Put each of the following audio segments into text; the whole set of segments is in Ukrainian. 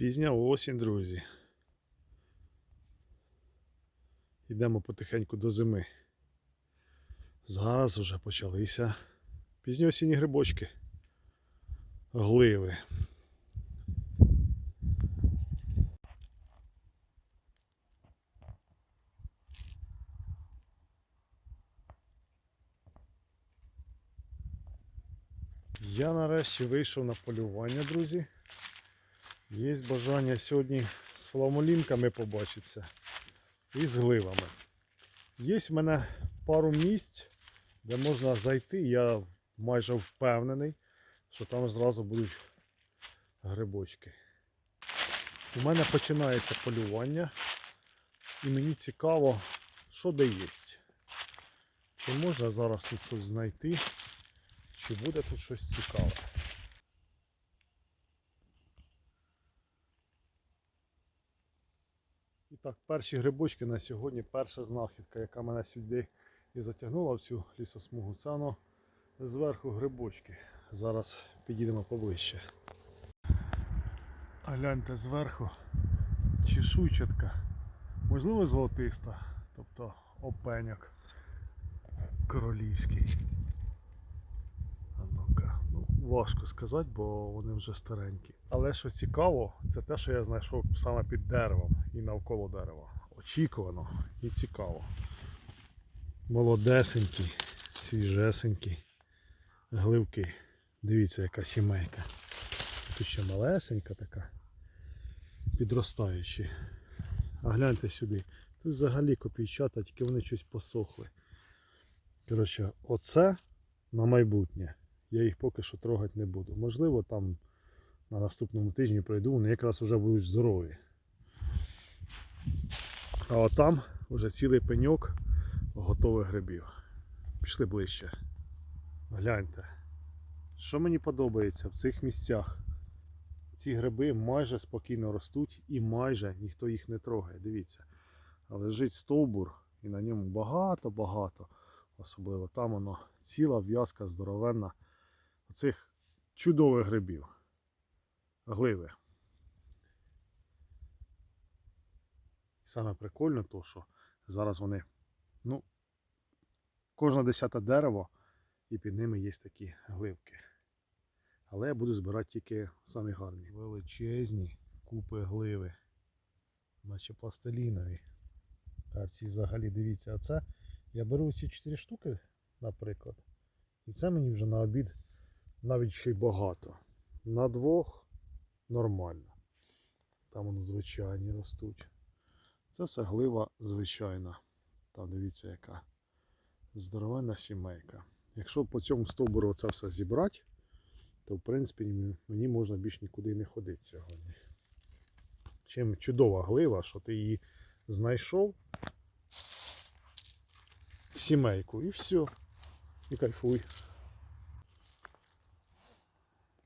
Пізня осінь, друзі. Йдемо потихеньку до зими. Зараз вже почалися пізні осінні грибочки. Гливи. Я нарешті вийшов на полювання, друзі. Є бажання сьогодні з фламолінками побачитися і з гливами. Є в мене пару місць, де можна зайти. Я майже впевнений, що там зразу будуть грибочки. У мене починається полювання, і мені цікаво, що де є. Чи можна зараз тут щось знайти, чи буде тут щось цікаве. Так, перші грибочки на сьогодні, перша знахідка, яка мене сюди і затягнула в цю лісосмугу, це воно зверху грибочки. Зараз підійдемо поближче. Гляньте зверху чешуйчатка, можливо золотиста, тобто опеняк королівський. А ну-ка, ну, важко сказати, бо вони вже старенькі. Але що цікаво, це те, що я знайшов саме під деревом і навколо дерева. Очікувано і цікаво. Молодесенькі, свіжесенькі гливки. Дивіться, яка сімейка. Тут ще малесенька така. Підростаючі. А гляньте сюди. Тут взагалі копійчата, тільки вони щось посохли. Коротше, оце на майбутнє. Я їх поки що трогати не буду. Можливо, там на наступному тижні пройду, вони якраз вже будуть здорові. А от там вже цілий пеньок готових грибів. Пішли ближче. Гляньте. Що мені подобається в цих місцях? Ці гриби майже спокійно ростуть і майже ніхто їх не трогає. Дивіться. Лежить стовбур і на ньому багато-багато. Особливо там воно ціла в'язка здоровенна оцих чудових грибів. Гливи. Саме прикольно, то, що зараз вони, ну, кожне десяте дерево і під ними є такі гливки. Але я буду збирати тільки самі гарні. Величезні купи гливи. Наче пластилінові. А ці взагалі дивіться, а це я беру ці 4 штуки, наприклад. І це мені вже на обід навіть ще й багато. На двох нормально. Там воно звичайні ростуть. Це все глива звичайна. Там дивіться, яка здоровенна сімейка. Якщо по цьому стовбуру це все зібрати, то в принципі мені- можна більш нікуди не ходити сьогодні. Чим чудова глива, що ти її знайшов сімейку і все. І кайфуй.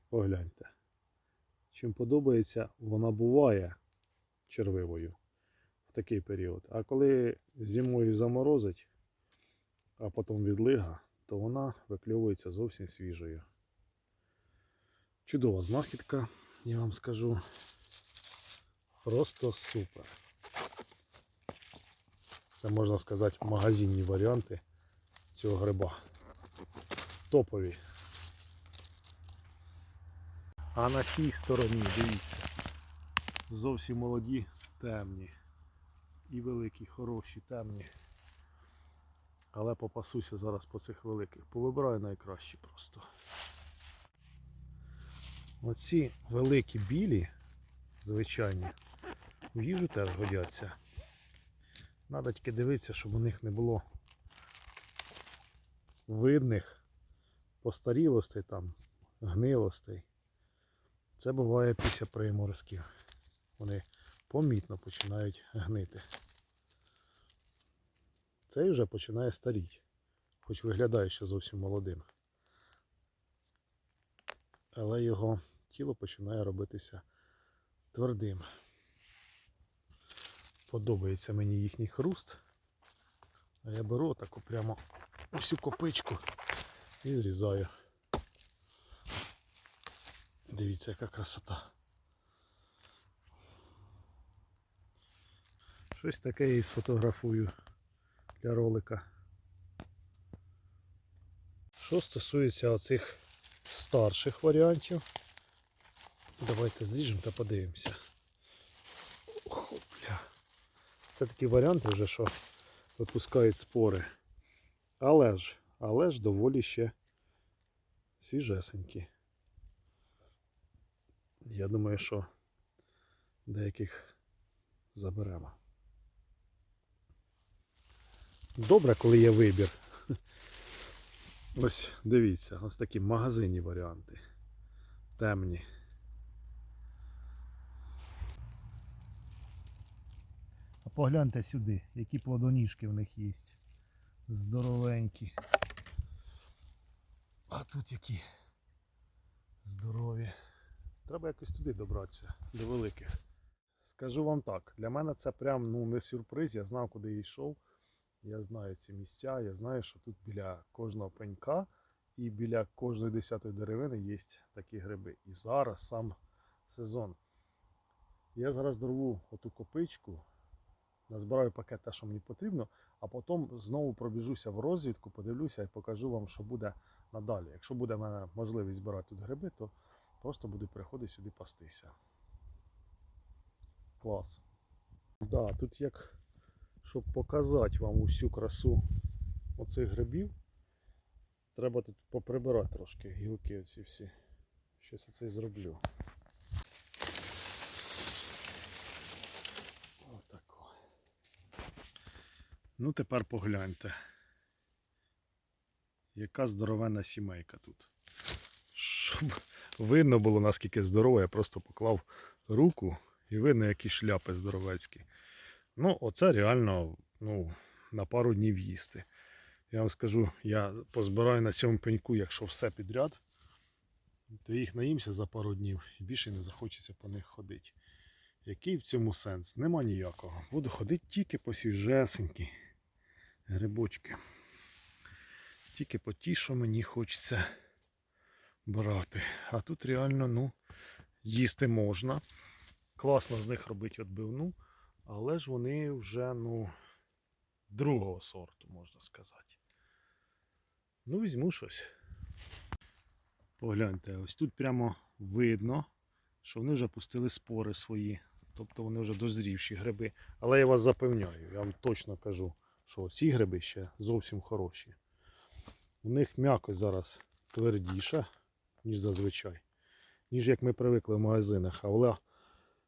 Погляньте. Чим подобається, вона буває червивою в такий період. А коли зимою заморозить, а потім відлига, то вона викльовується зовсім свіжою. Чудова знахідка, я вам скажу. Просто супер. Це можна сказати магазинні варіанти цього гриба. Топові. А на тій стороні, дивіться, зовсім молоді, темні. І великі, хороші, темні. Але попасуся зараз по цих великих. Повибираю найкращі просто. Оці великі білі, звичайні, в їжу теж годяться. Треба тільки дивитися, щоб у них не було видних постарілостей там, гнилостей. Це буває після приморозків. Вони помітно починають гнити. Цей вже починає старіти, хоч виглядає ще зовсім молодим. Але його тіло починає робитися твердим. Подобається мені їхній хруст. А я беру таку прямо усю копичку і зрізаю. Дивіться, яка красота. Щось таке і сфотографую для ролика. Що стосується оцих старших варіантів, давайте зріжемо та подивимося. Хопля. Це такі варіанти вже, що випускають спори. Але ж, але ж доволі ще свіжесенькі. Я думаю, що деяких заберемо. Добре, коли є вибір. Ось дивіться, ось такі магазинні варіанти. Темні. А погляньте сюди, які плодоніжки в них є. Здоровенькі. А тут які здорові. Треба якось туди добратися, до великих. Скажу вам так, для мене це прям ну, не сюрприз. Я знав, куди я йшов. Я знаю ці місця, я знаю, що тут біля кожного пенька і біля кожної десятої деревини є такі гриби. І зараз сам сезон. Я зараз дорву оту копичку, назбираю пакет те, що мені потрібно, а потім знову пробіжуся в розвідку, подивлюся і покажу вам, що буде надалі. Якщо буде в мене можливість збирати тут гриби, то просто буду приходити сюди пастися. Клас. Да, тут як, щоб показати вам усю красу оцих грибів, треба тут поприбирати трошки гілки оці всі. Щось я це зроблю. Отако. Ну тепер погляньте. Яка здоровенна сімейка тут. Щоб видно було наскільки здорово, я просто поклав руку і видно, які шляпи здоровецькі. Ну, оце реально ну, на пару днів їсти. Я вам скажу, я позбираю на цьому пеньку, якщо все підряд, то їх наїмся за пару днів і більше не захочеться по них ходити. Який в цьому сенс? Нема ніякого. Буду ходити тільки по свіжесенькі грибочки. Тільки по ті, що мені хочеться брати. А тут реально ну, їсти можна. Класно з них робити відбивну, але ж вони вже ну, другого сорту, можна сказати. Ну, візьму щось. Погляньте, ось тут прямо видно, що вони вже пустили спори свої. Тобто вони вже дозрівші гриби. Але я вас запевняю, я вам точно кажу, що ці гриби ще зовсім хороші. У них м'якость зараз твердіша, ніж зазвичай, ніж як ми привикли в магазинах. Але,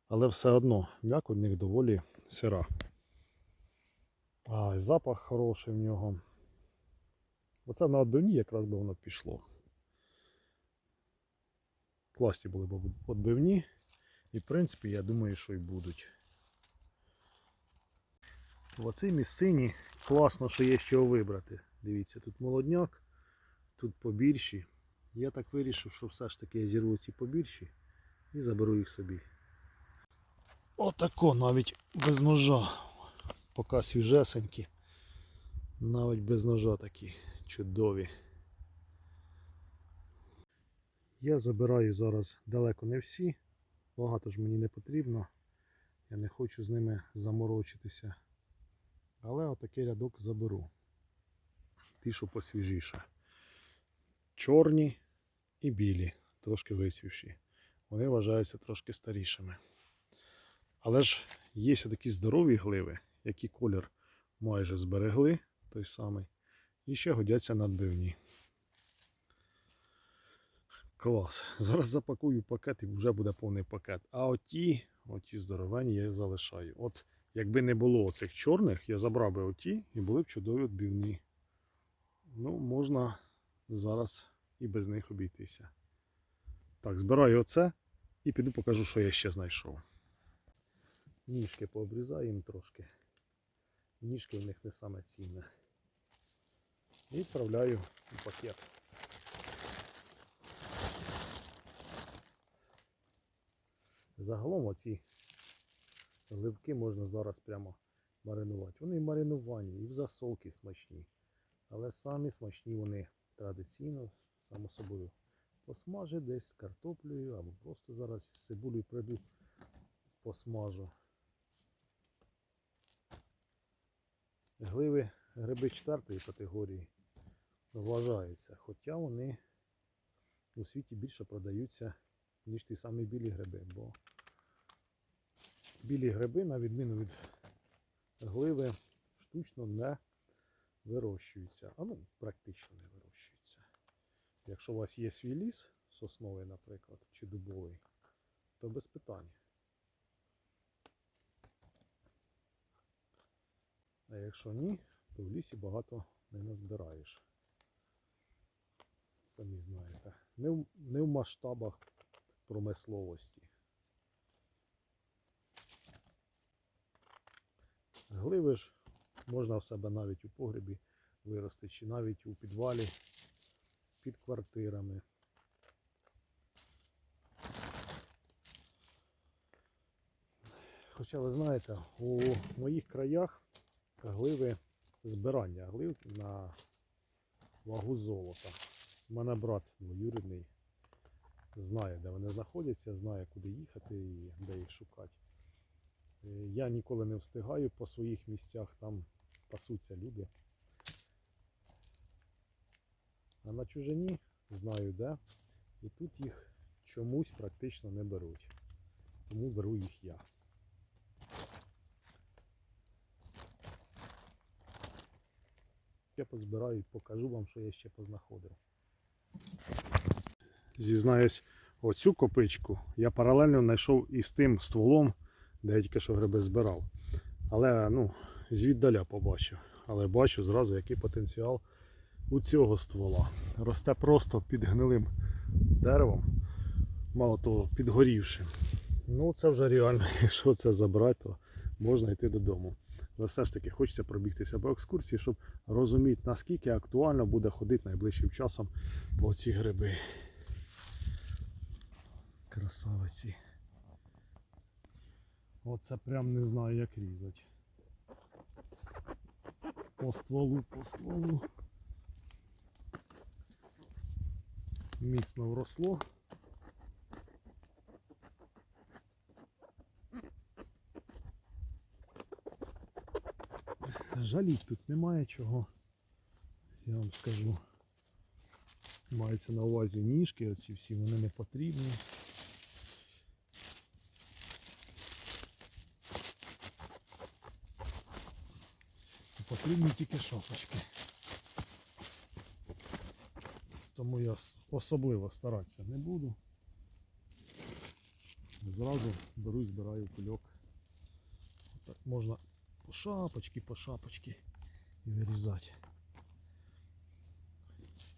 але все одно м'якоть в них доволі сира. А, і запах хороший в нього. Оце на отбивні якраз би воно пішло. Класні були б отбивні. І в принципі я думаю, що і будуть. В оцій місцині класно, що є з чого вибрати. Дивіться, тут молодняк, тут побільші. Я так вирішив, що все ж таки я зірву ці побільші і заберу їх собі. Отако навіть без ножа. Поки свіжесенькі. Навіть без ножа такі чудові. Я забираю зараз далеко не всі. Багато ж мені не потрібно. Я не хочу з ними заморочитися. Але отакий рядок заберу. Ті, що посвіжіше. Чорні і білі, трошки висвівші. Вони вважаються трошки старішими. Але ж є такі здорові гливи, які колір майже зберегли, той самий, і ще годяться надбивні. Клас. Зараз запакую пакет і вже буде повний пакет. А оті, оті здоровені я залишаю. От якби не було цих чорних, я забрав би оті і були б чудові відбивні. Ну, можна зараз і без них обійтися. Так, збираю оце і піду покажу, що я ще знайшов. Ніжки пообрізаємо трошки. Ніжки в них не саме цінне. І відправляю у пакет. Загалом оці гливки можна зараз прямо маринувати. Вони і маринувані, і в засолки смачні. Але самі смачні вони традиційно, само собою, посмажу десь з картоплею або просто зараз з цибулею прийду посмажу. гливи, гриби четвертої категорії вважаються. Хоча вони у світі більше продаються, ніж ті самі білі гриби. Бо білі гриби, на відміну від гливи, штучно не вирощуються. А ну, практично не вирощуються. Якщо у вас є свій ліс, сосновий, наприклад, чи дубовий, то без питань. А якщо ні, то в лісі багато не назбираєш. Самі знаєте. Не в, не в масштабах промисловості. Гливи ж можна в себе навіть у погребі вирости, чи навіть у підвалі під квартирами. Хоча ви знаєте, у моїх краях гливи збирання глив на вагу золота. У мене брат двоюрідний знає, де вони знаходяться, знає, куди їхати і де їх шукати. Е, Я ніколи не встигаю по своїх місцях, там пасуться люди. А на чужині знаю де. І тут їх чомусь практично не беруть. Тому беру їх я. Ще позбираю і покажу вам, що я ще познаходив. Зізнаюсь, оцю копичку я паралельно знайшов із тим стволом, де я тільки що гриби збирав. Але ну, звіддаля побачив. Але бачу зразу, який потенціал у цього ствола. Росте просто під гнилим деревом, мало того, підгорівшим. Ну, це вже реально, якщо це забрати, то можна йти додому. Але все ж таки хочеться пробігтися по екскурсії, щоб розуміти, наскільки актуально буде ходити найближчим часом по ці гриби. Красавиці. Оце прям не знаю, як різати. По стволу, по стволу. Міцно вросло. Жаліть тут немає чого. Я вам скажу. Мається на увазі ніжки, оці всі вони не потрібні. Потрібні тільки шапочки. Тому я особливо старатися не буду. Зразу беру і збираю кульок. Так можна по шапочки, по шапочки вирізати.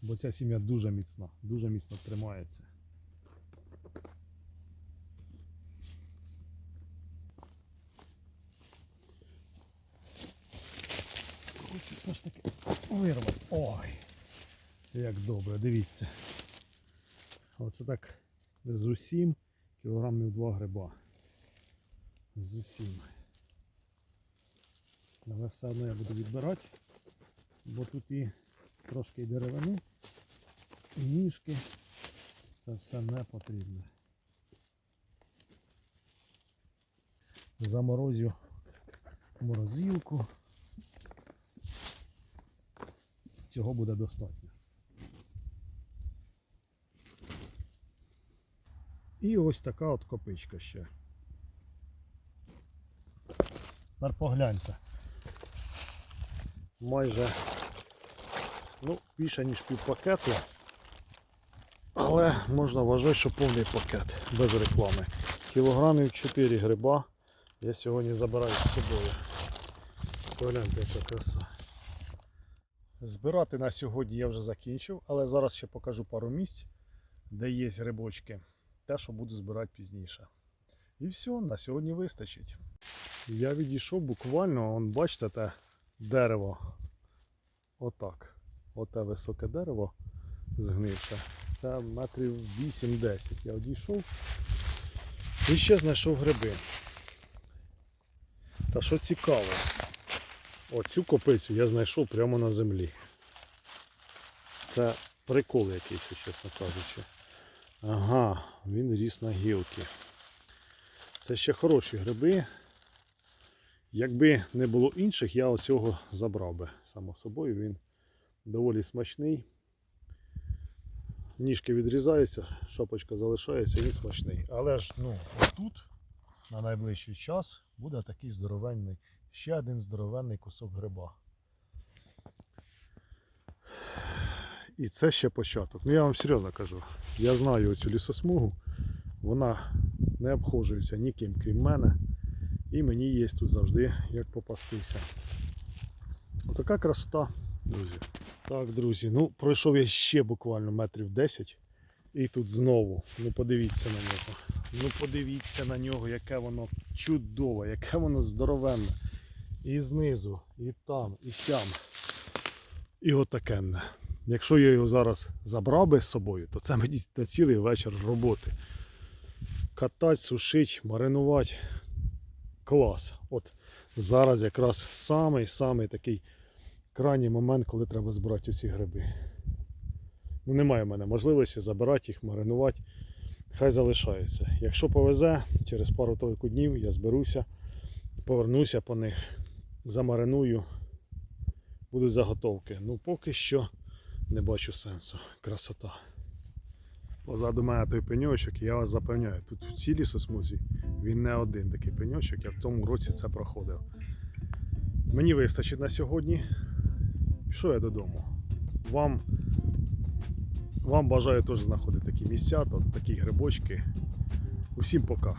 Бо ця сім'я дуже міцна, дуже міцно тримається. Ж таки вирвати. Ой, як добре, дивіться. Оце так з усім кілограмів два гриба. З усім. Але все одно я буду відбирати, бо тут і трошки деревини, і ніжки. Це все не потрібне. Заморозю морозилку. Цього буде достатньо. І ось така от копичка ще. Тепер погляньте. Майже ну, більше ніж пів пакету. Але можна вважати, що повний пакет без реклами. Кілограмів 4 гриба я сьогодні забираю з собою. Погляньте, яка краса. Збирати на сьогодні я вже закінчив, але зараз ще покажу пару місць, де є грибочки. Те, що буду збирати пізніше. І все, на сьогодні вистачить. Я відійшов буквально, он, бачите, те дерево. Отак. Оте високе дерево згнивше. Це метрів 8-10. Я одійшов і ще знайшов гриби. Та що цікаво, оцю копицю я знайшов прямо на землі. Це прикол якийсь, чесно кажучи. Ага, він ріс на гілки. Це ще хороші гриби. Якби не було інших, я оцього забрав би. Само собою він доволі смачний. Ніжки відрізаються, шапочка залишається, він смачний. Але ж ну, тут на найближчий час буде такий здоровенний, ще один здоровенний кусок гриба. І це ще початок. Ну я вам серйозно кажу. Я знаю оцю лісосмугу, вона не обходжується ніким, крім мене. І мені є тут завжди як попастися. Отака красота, друзі. Так, друзі, ну пройшов я ще буквально метрів 10. І тут знову, ну подивіться на нього. Ну подивіться на нього, яке воно чудове, яке воно здоровенне. І знизу, і там, і сям. І отакенне. Якщо я його зараз забрав би з собою, то це мені на цілий вечір роботи. Катать, сушить, маринувати. Клас. От зараз якраз самий-самий такий крайній момент, коли треба збирати ці гриби. Ну, немає в мене можливості забирати їх, маринувати. Хай залишається. Якщо повезе, через пару толику днів я зберуся, повернуся по них, замариную, будуть заготовки. Ну поки що не бачу сенсу. Красота. Позаду мене той пеньочок, і я вас запевняю, тут в цілій сосмузі він не один такий пеньочок, я в тому році це проходив. Мені вистачить на сьогодні. Пішов я додому. Вам, вам бажаю теж знаходити такі місця, та такі грибочки. Усім пока.